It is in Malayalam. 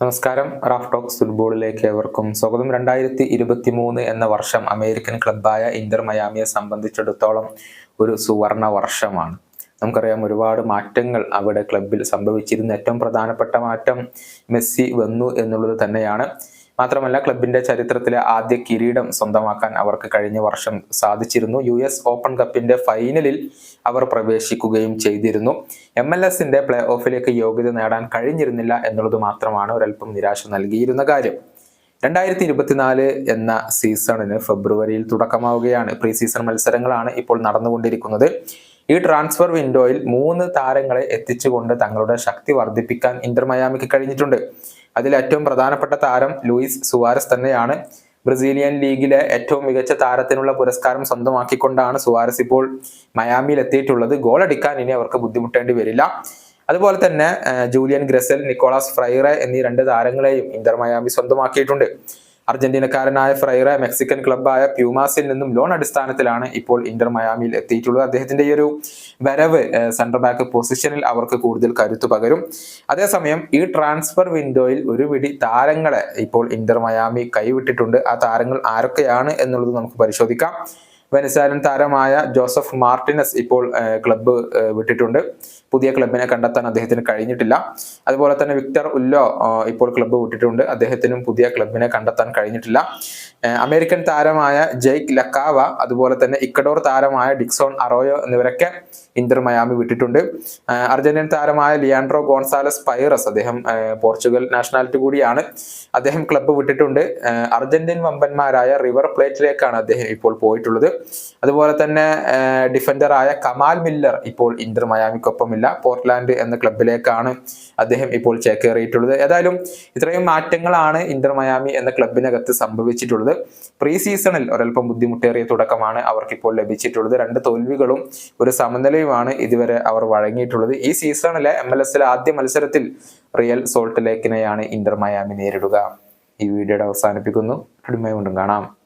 നമസ്കാരം. റാഫ് ടോക്സ് ഫുട്ബോളിലേക്ക് ഏവർക്കും സ്വാഗതം. രണ്ടായിരത്തി ഇരുപത്തി മൂന്ന് എന്ന വർഷം അമേരിക്കൻ ക്ലബായ ഇന്റർ മയാമിയെ സംബന്ധിച്ചിടത്തോളം ഒരു സുവർണ വർഷമാണ്. നമുക്കറിയാം ഒരുപാട് മാറ്റങ്ങൾ അവിടെ ക്ലബിൽ സംഭവിച്ചിരുന്ന. ഏറ്റവും പ്രധാനപ്പെട്ട മാറ്റം മെസ്സി വന്നു എന്നുള്ളത് തന്നെയാണ്. മാത്രമല്ല ക്ലബിന്റെ ചരിത്രത്തിലെ ആദ്യ കിരീടം സ്വന്തമാക്കാൻ അവർക്ക് കഴിഞ്ഞ വർഷം സാധിച്ചിരുന്നു. യു എസ് ഓപ്പൺ കപ്പിന്റെ ഫൈനലിൽ അവർ പ്രവേശിക്കുകയും ചെയ്തിരുന്നു. എം എൽ എസിന്റെ പ്ലേ ഓഫിലേക്ക് യോഗ്യത നേടാൻ കഴിഞ്ഞിരുന്നില്ല എന്നുള്ളത് മാത്രമാണ് ഒരല്പം നിരാശ നൽകിയിരുന്ന കാര്യം. രണ്ടായിരത്തി ഇരുപത്തിനാല് എന്ന സീസണിന് ഫെബ്രുവരിയിൽ തുടക്കമാവുകയാണ്. പ്രീ സീസൺ മത്സരങ്ങളാണ് ഇപ്പോൾ നടന്നുകൊണ്ടിരിക്കുന്നത്. ഈ ട്രാൻസ്ഫർ വിൻഡോയിൽ മൂന്ന് താരങ്ങളെ എത്തിച്ചുകൊണ്ട് തങ്ങളുടെ ശക്തി വർദ്ധിപ്പിക്കാൻ ഇന്റർ മയാമിക്ക് കഴിഞ്ഞിട്ടുണ്ട്. അതിൽ ഏറ്റവും പ്രധാനപ്പെട്ട താരം ലൂയിസ് സുവാരസ് തന്നെയാണ്. ബ്രസീലിയൻ ലീഗിലെ ഏറ്റവും മികച്ച താരത്തിനുള്ള പുരസ്കാരം സ്വന്തമാക്കിക്കൊണ്ടാണ് സുവാരസ് ഇപ്പോൾ മയാമിയിൽ എത്തിയിട്ടുള്ളത്. ഗോൾ അടിക്കാൻ ഇനി അവർക്ക് ബുദ്ധിമുട്ടേണ്ടി വരില്ല. അതുപോലെ തന്നെ ജൂലിയൻ ഗ്രസൽ നിക്കോളാസ് ഫ്രൈറെ എന്നീ രണ്ട് താരങ്ങളെയും ഇന്റർ മയാമി സ്വന്തമാക്കിയിട്ടുണ്ട്. അർജന്റീനക്കാരനായ ഫ്രൈറ മെക്സിക്കൻ ക്ലബായ പ്യൂമാസിൽ നിന്നും ലോൺ അടിസ്ഥാനത്തിലാണ് ഇപ്പോൾ ഇന്റർ മയാമിയിൽ എത്തിയിട്ടുള്ളത്. അദ്ദേഹത്തിന്റെ ഈ ഒരു വരവ് സെന്റർ ബാക്ക് പൊസിഷനിൽ അവർക്ക് കൂടുതൽ കരുത്തു പകരും. അതേസമയം ഈ ട്രാൻസ്ഫർ വിൻഡോയിൽ ഒരു പിടി താരങ്ങളെ ഇപ്പോൾ ഇന്റർ മയാമി കൈവിട്ടിട്ടുണ്ട്. ആ താരങ്ങൾ ആരൊക്കെയാണ് എന്നുള്ളത് നമുക്ക് പരിശോധിക്കാം. വെനസാലൻ താരമായ ജോസഫ് മാർട്ടിനസ് ഇപ്പോൾ ക്ലബ്ബ് വിട്ടിട്ടുണ്ട്. പുതിയ ക്ലബിനെ കണ്ടെത്താൻ അദ്ദേഹത്തിന് കഴിഞ്ഞിട്ടില്ല. അതുപോലെ തന്നെ വിക്ടർ ഉല്ലോ ഇപ്പോൾ ക്ലബ്ബ് വിട്ടിട്ടുണ്ട്. അദ്ദേഹത്തിനും പുതിയ ക്ലബിനെ കണ്ടെത്താൻ കഴിഞ്ഞിട്ടില്ല. അമേരിക്കൻ താരമായ ജെയ്ക്ക് ലക്കാവ അതുപോലെ തന്നെ ഇക്കഡോർ താരമായ ഡിക്സോൺ അറോയോ എന്നിവരൊക്കെ ഇന്റർ മയാമി വിട്ടിട്ടുണ്ട്. അർജന്റീൻ താരമായ ലിയാൻഡ്രോ ഗോൺസാലസ് പൈറസ് അദ്ദേഹം പോർച്ചുഗൽ നാഷണാലിറ്റി കൂടിയാണ് അദ്ദേഹം ക്ലബ്ബ് വിട്ടിട്ടുണ്ട്. അർജന്റീൻ വമ്പന്മാരായ റിവർ പ്ലേറ്റിലേക്കാണ് അദ്ദേഹം ഇപ്പോൾ പോയിട്ടുള്ളത്. അതുപോലെ തന്നെ ഡിഫൻഡറായ കമാൽ മില്ലർ ഇപ്പോൾ ഇന്റർ മയാമിക്കൊപ്പമില്ല. പോർട്ട്ലാൻഡ് എന്ന ക്ലബിലേക്കാണ് അദ്ദേഹം ഇപ്പോൾ ചേക്കേറിയിട്ടുള്ളത്. ഏതായാലും ഇത്രയും മാറ്റങ്ങളാണ് ഇന്റർ മയാമി എന്ന ക്ലബിനകത്ത് സംഭവിച്ചിട്ടുള്ളത്. പ്രീ സീസണിൽ ഒരൽപ്പം ബുദ്ധിമുട്ടേറിയ തുടക്കമാണ് അവർക്കിപ്പോൾ ലഭിച്ചിട്ടുള്ളത്. രണ്ട് തോൽവികളും ഒരു സമനിലയുമാണ് ഇതുവരെ അവർ വഴങ്ങിയിട്ടുള്ളത്. ഈ സീസണിലെ എം എൽ എസിലെ ആദ്യ മത്സരത്തിൽ റിയൽ സോൾട്ട് ലേക്കിനെയാണ് ഇന്റർ മയാമി നേരിടുക. ഈ വീഡിയോയുടെ അവസാനിപ്പിക്കുന്നു. കാണാം.